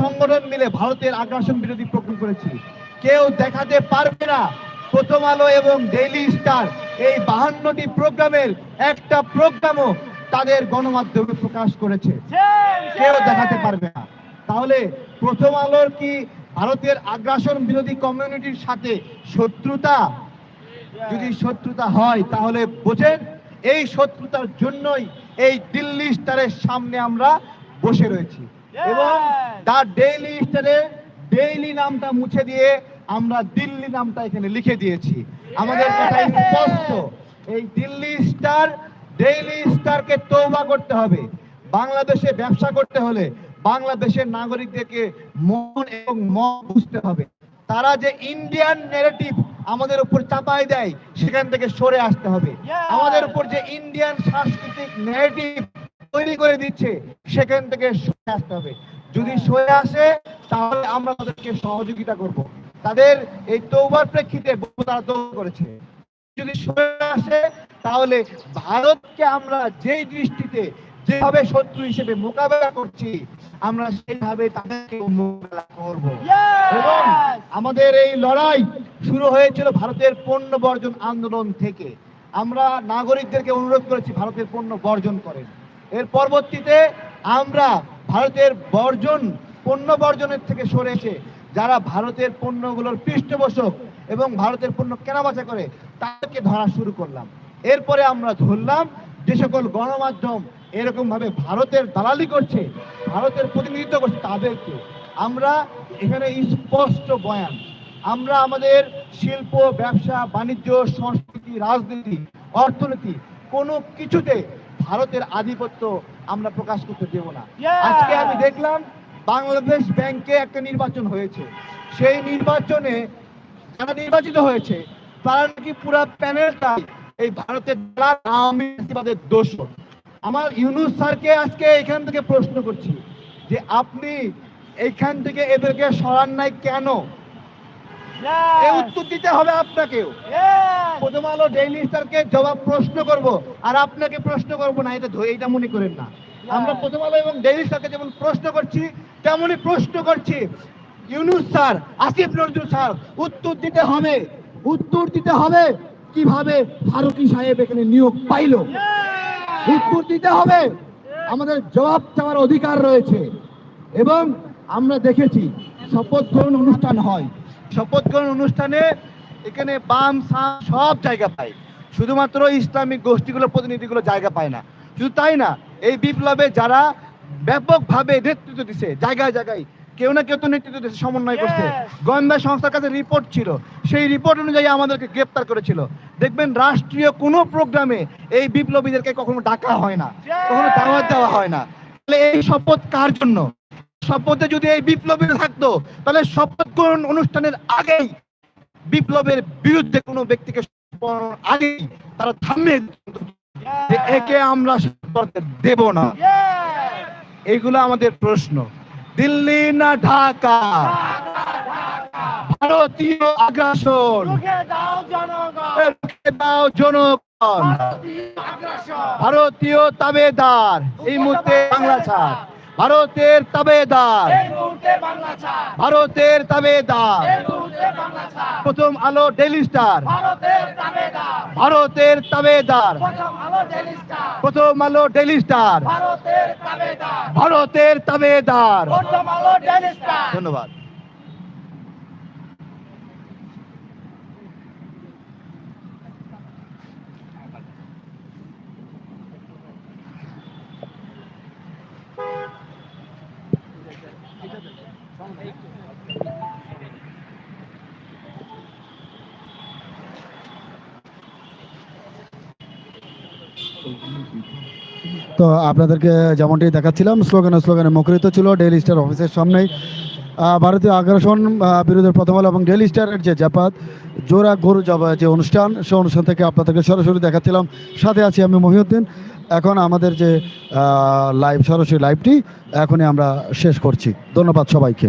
সংগঠন মিলে ভারতের আগ্রাসন বিরোধী প্রোগ্রাম করেছি। কেউ দেখাতে পারবে না, প্রথম আলো এবং ডেইলি স্টার এই বাহান্নটি প্রোগ্রামের একটা প্রোগ্রামও তাদের গণমাধ্যমে প্রকাশ করেছে। কেউ দেখাতে পারবে না। তাহলে প্রথম আলোর কি ভারতের আগ্রাসন বিরোধী কমিউনিটির সাথে শত্রুতা? যদি শত্রুতা হয়, তাহলে বোঝেন, এই শত্রুতার জন্যই এই দিল্লি স্টারের সামনে আমরা বসে রয়েছি। এবং তার ডেইলি স্টারে ডেইলি নামটা মুছে দিয়ে আমরা দিল্লি নামটা এখানে লিখে দিয়েছি। আমাদের কথা স্পষ্ট। এই দিল্লি স্টার ডেইলি স্টারকে তৌবা করতে হবে। বাংলাদেশে ব্যবসা করতে হলে বাংলাদেশের নাগরিকদেরকে মন এবং মন বুঝতে হবে। তারা যে ইন্ডিয়ান নেগেটিভ আমাদের উপর চাপাই দেয় সেখান থেকে সরে আসতে হবে। আমাদের উপর যে ইন্ডিয়ান সাংস্কৃতিক নেগেটিভ তৈরি করে দিচ্ছে সেখান থেকে সরে আসতে হবে। যদি সরে আসে তাহলে আমরা তাদেরকে সহযোগিতা করব। তাদের এই তৌবার প্রেক্ষিতে তারা তৌবা করেছে। যদি সরে আসে তাহলে ভারতকে আমরা যেই দৃষ্টিতে যেভাবে শত্রু হিসেবে মোকাবেলা করছি আমরা সেইভাবে তাদেরকে মোকাবেলা করব। এবং আমাদের এই লড়াই শুরু হয়েছিল ভারতের পণ্য বর্জন আন্দোলন থেকে। আমরা নাগরিকদেরকে অনুরোধ করেছি ভারতের পণ্য বর্জন করেন। এর পরবর্তীতে আমরা ভারতের বর্জন, পণ্য বর্জনের থেকে সরে এসে যারা ভারতের পণ্যগুলোর পৃষ্ঠপোষক এবং ভারতের পণ্য কেনাবেচা করে, তাদেরকে ধরা শুরু করলাম। এরপরে আমরা ধরলাম যে সকল গণমাধ্যম এরকম ভাবে ভারতের দালালি করছে, ভারতের প্রতিনিধিত্ব করছে তাদেরকে। আমরা এখানে স্পষ্ট বয়ান, আমরা আমাদের শিল্প, ব্যবসা, বাণিজ্য, সংস্কৃতি, রাজনীতি, অর্থনীতি কোনো কিছুতে ভারতের আধিপত্য আমরা প্রকাশ করতে দেব না। আজকে আমি দেখলাম বাংলাদেশ ব্যাংকে একটা নির্বাচন হয়েছে। সেই নির্বাচনে যারা নির্বাচিত হয়েছে তারা নাকি পুরো প্যানেলটা এই ভারতের দ্বারা আওয়ামী দোষ। আমার ইউনুস স্যারকে আজকে এখান থেকে প্রশ্ন করছি যে আপনি এইখান থেকে এদেরকে সরান নাই কেন? উত্তর দিতে হবে আপনাকেও। প্রথম আলো ডেইলি স্টারকে জবাব প্রশ্ন করব। আর আপনাকে প্রশ্ন করব না এটা এইটা মনে করেন না। আমরা প্রথম আলো এবং ডেইলি স্টারকে যেমন প্রশ্ন করছি তেমনই প্রশ্ন করছি। ইউনুস স্যার আসিফ নজরুল স্যার উত্তর দিতে হবে। উত্তর দিতে হবে কীভাবে ফারুকি সাহেব এখানে নিয়োগ পাইলো। উত্তর দিতে হবে। আমাদের জবাব চাওয়ার অধিকার রয়েছে। এবং আমরা দেখেছি শপথ গ্রহণ অনুষ্ঠান হয়। শপথ গ্রহণ অনুষ্ঠানে এখানে বাম সাম সব জায়গা পায়। শুধুমাত্র ইসলামিক গোষ্ঠীগুলো প্রতিনিধিগুলো জায়গা পায় না। শুধু তাই না এই বিপ্লবে যারা ব্যাপকভাবে নেতৃত্ব দিছে জায়গায় জায়গায় কেউ না কেউ তো নেতৃত্ব দিচ্ছে সমন্বয় করছে। গোয়েন্দা সংস্থার কাছে রিপোর্ট ছিল। সেই রিপোর্ট অনুযায়ী আমাদেরকে গ্রেপ্তার করেছিল। দেখবেন রাষ্ট্রীয় কোনো প্রোগ্রামে এই বিপ্লবীদেরকে কখনো ডাকা হয় না। কখনো দাওয়াত দেওয়া হয় না। তাহলে এই শপথ কার জন্য? শপথে যদি এই বিপ্লবী থাকতো তাহলে শপথ গ্রহণ অনুষ্ঠানের আগেই বিপ্লবের বিরুদ্ধে কোনো ব্যক্তিকে আগেই তারা থামিয়ে যে একে আমরা দেব না। এইগুলো আমাদের প্রশ্ন। দিল্লি না ঢাকা? ভারতীয় আগ্রাসন। দাও জনগণ। ভারতীয় তাবেদার। এই মুহূর্তে বাংলা ছাড়। ভারতের তাবেদার। ভারতের তাবেদার। প্রথম আলো ডেলি স্টার। ভারতের তাবেদার। প্রথম আলো ডেলি স্টার। ভারতের তাবেদার। ধন্যবাদ। তো আপনাদেরকে যেমনটি দেখাচ্ছিলাম, স্লোগানে স্লোগানে মুখরিত ছিল ডেইলি স্টার অফিসের সামনেই। ভারতীয় আগ্রাসন বিরোধের প্রথম আলো এবং ডেইলি স্টারের যে জাপাত, জোড়া গরু জবা যে অনুষ্ঠান, সে অনুষ্ঠান থেকে আপনাদেরকে সরাসরি দেখাচ্ছিলাম। সাথে আছি আমি মহিউদ্দিন। এখন আমাদের যে লাইভ সরাসরি লাইভটি এখনই আমরা শেষ করছি। ধন্যবাদ সবাইকে।